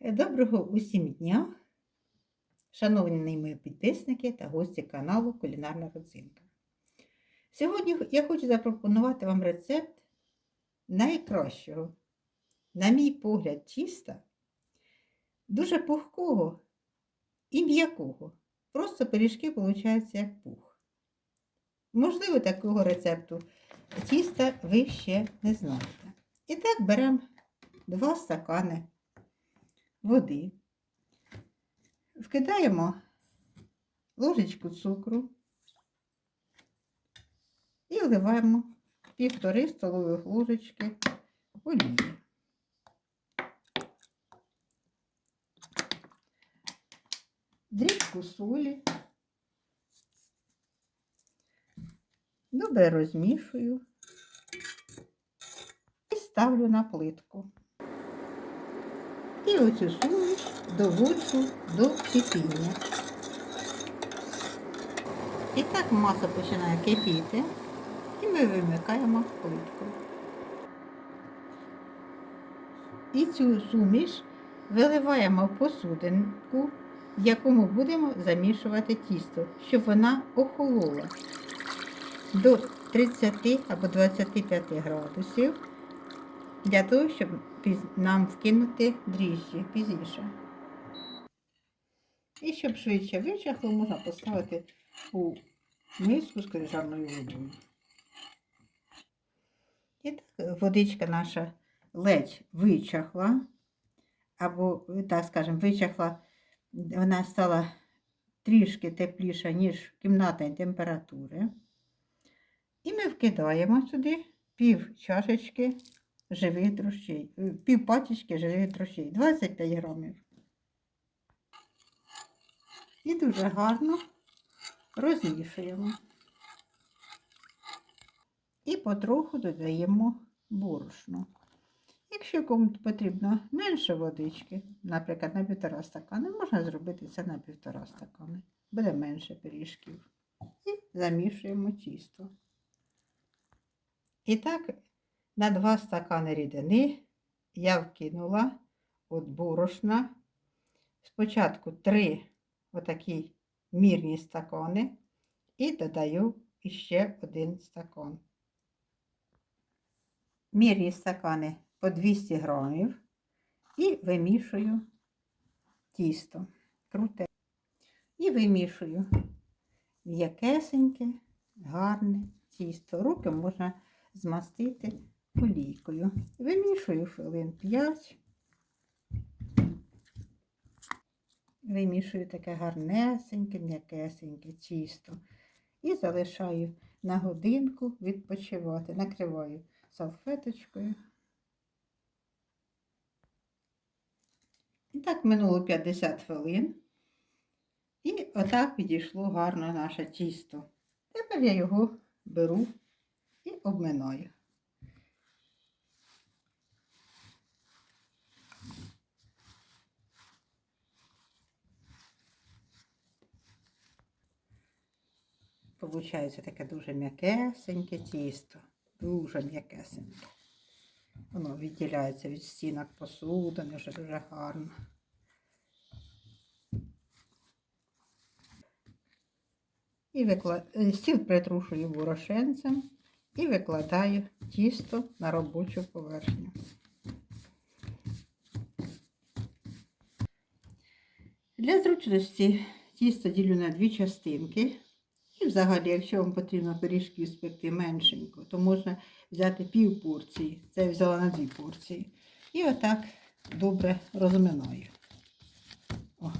Доброго усім дня, шановні мої підписники та гості каналу Кулінарна родзинка. Сьогодні я хочу запропонувати вам рецепт найкращого, на мій погляд, тіста, дуже пухкого і м'якого. Просто пиріжки виходять як пух. Можливо, такого рецепту тіста ви ще не знаєте. І так беремо 2 стакани води, вкидаємо ложечку цукру і вливаємо півтори столових ложечки олії. Дрібку солі. Добре розмішую і ставлю на плитку. І оцю суміш доводжу до кипіння. І так маса починає кипіти, і ми вимикаємо плитку. І цю суміш виливаємо в посудинку, в якому будемо замішувати тісто, щоб вона охолола до 30 або 25 градусів для того, щоб нам вкинути дріжджі пізніше. І щоб швидше вичахло, можна поставити у миску з крижаною водою. І так водичка наша ледь вичахла, або, так скажемо, вичахла, вона стала трішки тепліша, ніж кімнатної температури. І ми вкидаємо сюди пів чашечки живих дрожжей, пів пачечки живих дрожжей, 25 грамів. І дуже гарно розмішуємо. І потроху додаємо борошно. Якщо комусь потрібно менше водички, наприклад, на півтора стакани, можна зробити це на півтора стакани. Буде менше пиріжків. І замішуємо тісто. І так, на 2 стакани рідини я вкинула от борошна. Спочатку 3 отакі мірні стакани і додаю ще один стакан. Мірні стакани по 200 грамів і вимішую тісто. Круте. І вимішую м'якесеньке, гарне тісто. Руки можна змастити олійкою. Вимішую хвилин 5. Вимішую таке гарнесеньке, м'якесеньке тісто. І залишаю на годинку відпочивати. Накриваю салфеточкою. І так минуло 50 хвилин. І отак підійшло гарно наше тісто. Тепер я його беру і обминаю. Получається таке дуже м'якесеньке тісто, дуже м'якесеньке. Воно відділяється від стінок посудини, вже дуже гарно. І виклад... стіл притрушую ворошенцем і викладаю тісто на робочу поверхню. Для зручності тісто ділю на дві частинки. І взагалі, якщо вам потрібно пиріжків спекти меншенько, то можна взяти пів порції. Це я взяла на дві порції. І отак добре розминаю. О.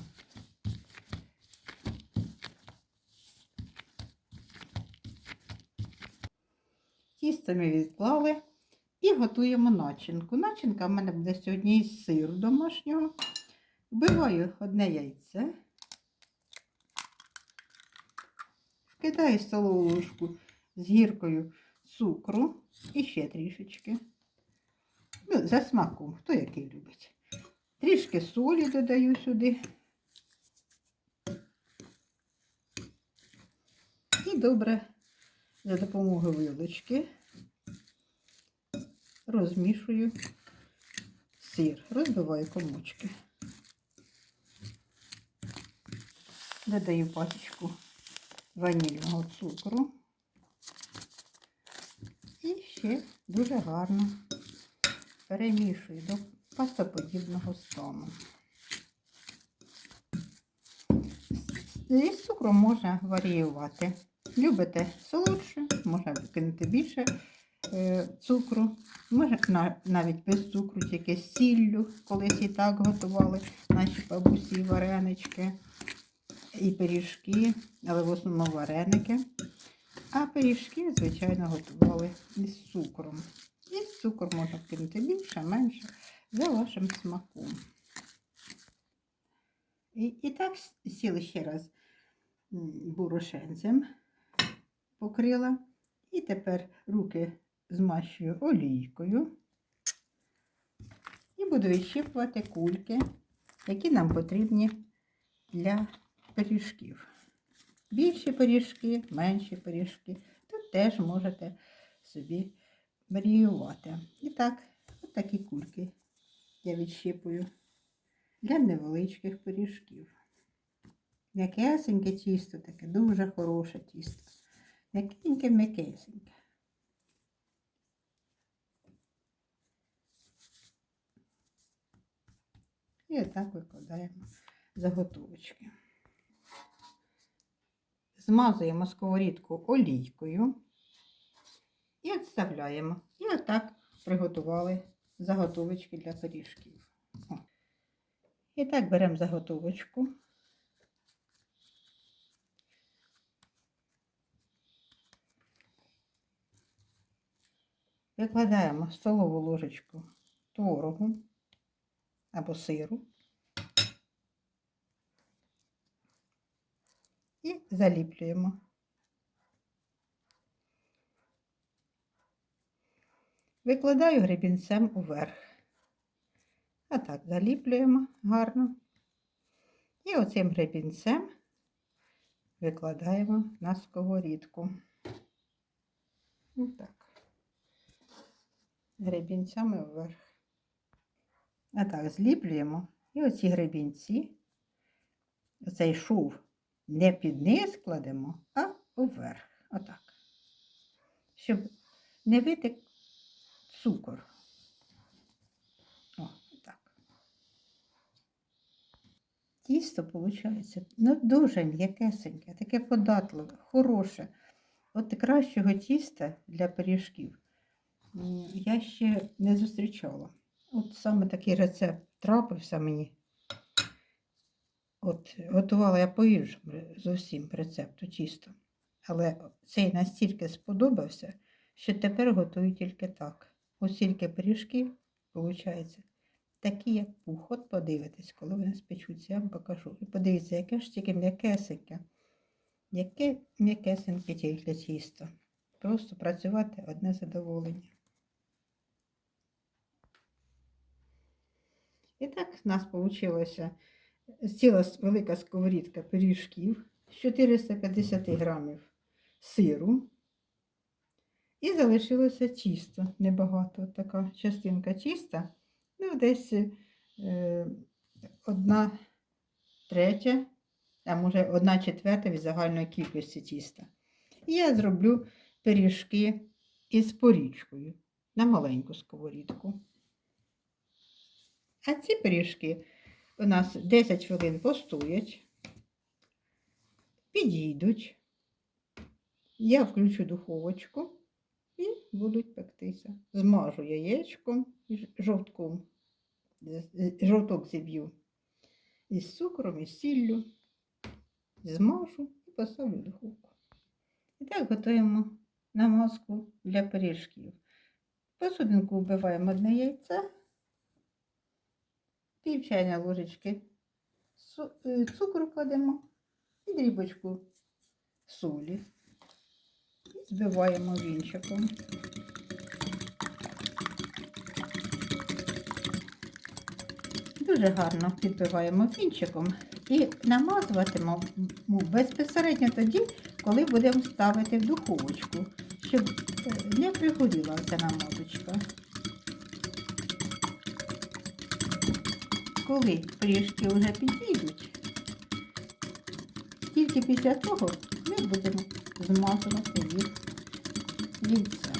Тісто ми відклали і готуємо начинку. Начинка в мене буде сьогодні із сиру домашнього. Вбиваю одне яйце. Вкидаю столову ложку з гіркою цукру і ще трішечки. Ну, За смаком, хто який любить. Трішки солі додаю сюди. І добре за допомогою вилочки розмішую сир, розбиваю комочки. Додаю пасічку ванільного цукру. І ще дуже гарно перемішую до пастоподібного стану. З цукром можна варіювати. Любите солодше, можна викинути більше е, цукру. Можна навіть без цукру, тільки з сіллю. Колись і так готували наші бабусі варенички і пиріжки, але в основному вареники. А пиріжки, звичайно, готували із цукром. І з цукру можна кинути більше, менше, за вашим смаком. І, і так сіли ще раз м, борошенцем покрила. І тепер руки змащую олійкою. І буду відщипувати кульки, які нам потрібні для пиріжків. Більші пиріжки, менші пиріжки. Тут теж можете собі варіювати. І так, от такі кульки я відщипую для невеличких пиріжків. М'якесеньке тісто таке, дуже хороше тісто. М'якеньке, м'якесеньке. І отак викладаємо заготовочки. Змазуємо сковорідку олійкою і відставляємо. І отак приготували заготовочки для пиріжків. І так беремо заготовочку. Викладаємо столову ложечку творогу або сиру і заліплюємо. Викладаю гребінцем уверх. А так заліплюємо гарно. І оцим гребінцем викладаємо на сковорідку. Отак. Гребінцями вверх. А так, зліплюємо. І оці гребінці, оцей шов не під низ кладемо, а вверх. Отак. Щоб не витек цукор. О, так. Тісто виходить ну, дуже м'якесеньке, таке податливе, хороше. От кращого тіста для пиріжків я ще не зустрічала. От саме такий рецепт трапився мені. От готувала я по-іншому зовсім рецепту тісто. Але цей настільки сподобався, що тепер готую тільки так. Ось тільки пиріжки, виходить, такі, як пух. От подивитесь, коли вони спечуться, я вам покажу. І подивіться, яке ж тільки м'якесеньке. Яке м'якесеньке тільки тісто. Просто працювати одне задоволення. І так в нас вийшла ціла велика сковорідка пиріжків, з 450 грамів сиру. І залишилося тісто небагато. Така частинка тіста. Ну, десь е, одна третя, а може одна четверта від загальної кількості тіста. І я зроблю пиріжки із порічкою на маленьку сковорідку. А ці пиріжки у нас 10 хвилин постоять, підійдуть. Я включу духовочку і будуть пектися. Змажу яєчком жовтком. Жовток зіб'ю із цукром, із сіллю. Змажу і поставлю духовку. І так готуємо намазку для пиріжків. Посудинку вбиваємо одне яйце, пів чайної ложечки е, цукру кладемо і дрібочку солі. І збиваємо вінчиком. Дуже гарно підбиваємо вінчиком і намазуватимемо безпосередньо тоді, коли будемо ставити в духовочку, щоб е, не пригоріла ця намазочка. Коли пиріжки вже підійдуть, тільки після того ми будемо змазувати їх яйцем.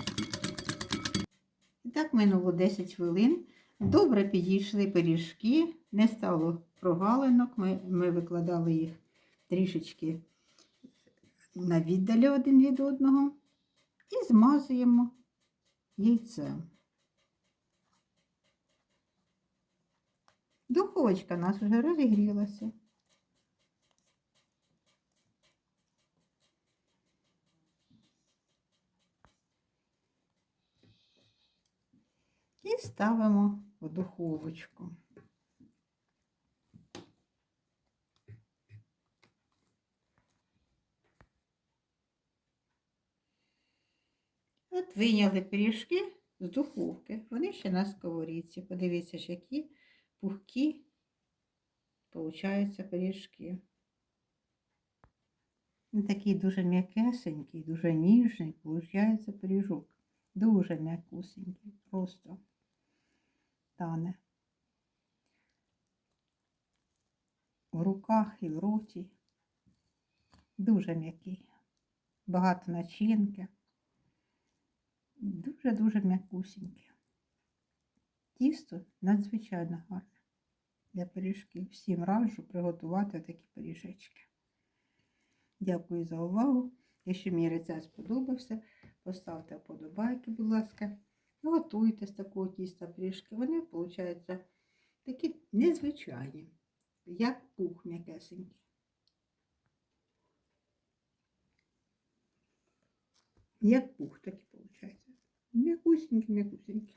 І так минуло 10 хвилин. Добре підійшли пиріжки, не стало прогалинок. Ми, ми викладали їх трішечки на віддалі один від одного і змазуємо яйцем. Духовочка у нас вже розігрілася. І ставимо в духовочку. От вийняли пиріжки з духовки. Вони ще на сковорідці. Подивіться, ж, які пухкі получаються пиріжки. Він такий дуже м'якесенький, дуже ніжний, получається пиріжок. Дуже м'якусенький, просто тане. В руках і в роті. Дуже м'який. Багато начинки. Дуже-дуже м'якусеньке. Тісто надзвичайно гарне для пиріжків. Всім раджу приготувати такі пиріжечки. Дякую за увагу. Якщо мій рецепт сподобався, поставте вподобайки, будь ласка. Готуйте з такого тіста пиріжки. Вони, виходять, такі незвичайні, як пух м'якесенький. Як пух такі виходить. М'якусенькі, м'якусенькі.